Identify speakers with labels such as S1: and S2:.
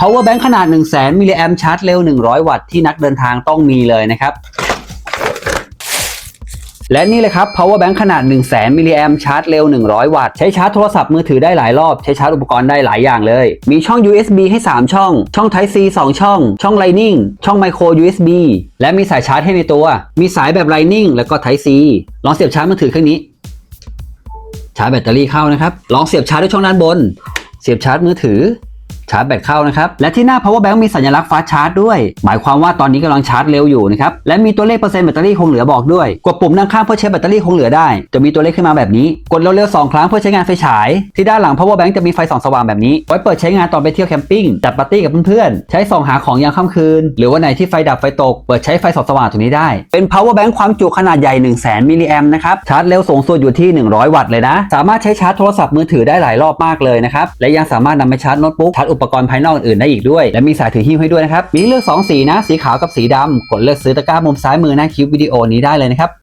S1: power bank ขนาด1 0 0 0 0 0มิลลิแอมชาร์จเร็ว 100 วัตต์ที่นักเดินทางต้องมีเลยนะครับ และนี่เลยครับ power bank ขนาด1 0 0 0 0 0มิลลิแอมชาร์จเร็ว 100 วัตต์ ใช้ชาร์จโทรศัพท์มือถือได้หลายรอบ ใช้ชาร์จอุปกรณ์ได้หลายอย่างเลย มีช่อง USB ให้ 3 ช่อง ช่อง Type C 2 ช่อง ช่อง Lightning ช่อง Micro USB และมีสายชาร์จให้ในตัว มีสายแบบ Lightning แล้วก็ Type C ลองเสียบชาร์จมือถือเครื่องนี้ ชาร์จแบตเตอรี่เข้านะครับ ลองเสียบชาร์จด้วยช่องด้านบน เสียบชาร์จมือถือ ชาร์จแบตเข้านะครับ และที่หน้า power bank มีสัญลักษณ์ฟาชาร์จด้วย หมายความว่าตอนนี้กำลังชาร์จเร็วอยู่นะครับ และมีตัวเลขเปอร์เซ็นต์แบตเตอรี่คงเหลือบอกด้วย กดปุ่มด้านข้างเพื่อเช็คแบตเตอรี่คงเหลือได้ จะมีตัวเลขขึ้นมาแบบนี้ กดเร็วๆสองครั้งเพื่อใช้งานไฟฉาย ที่ด้านหลัง power bank จะมีไฟส่องสว่างแบบนี้ ไว้เปิดใช้งานตอนไปเที่ยวแคมปิ้ง จัดปาร์ตี้กับเพื่อนๆ ใช้ส่องหาของยามค่ำคืน หรือวันไหนที่ไฟดับไฟตก เปิดใช้ไฟส่องสว่างตรงนี้ได้ เป็น power bank ความจุขนาดใหญ่ 1 0 0 0 0มิลลิแอมนะครับ ชาร์จเร็วสูงสุดอยู่ที่ 100 วัตต์เลยนะ สามารถใช้ชาร์จโทรศัพท์มือถือได้หลายรอบมากเลยนะครับ และยังสามารถนำไปชาร์จโน้ตบุ๊กชาร์จอุปกรณ์ภายนอกอื่นได้อีกด้วย และมีสายถือหิ้วให้ด้วยนะครับ มีเลือก 2 สีนะ สีขาวกับสีดำกดเลือกซื้อตะกร้ามุมซ้ายมือหน้าคลิปวิดีโอนี้ได้เลยนะครับ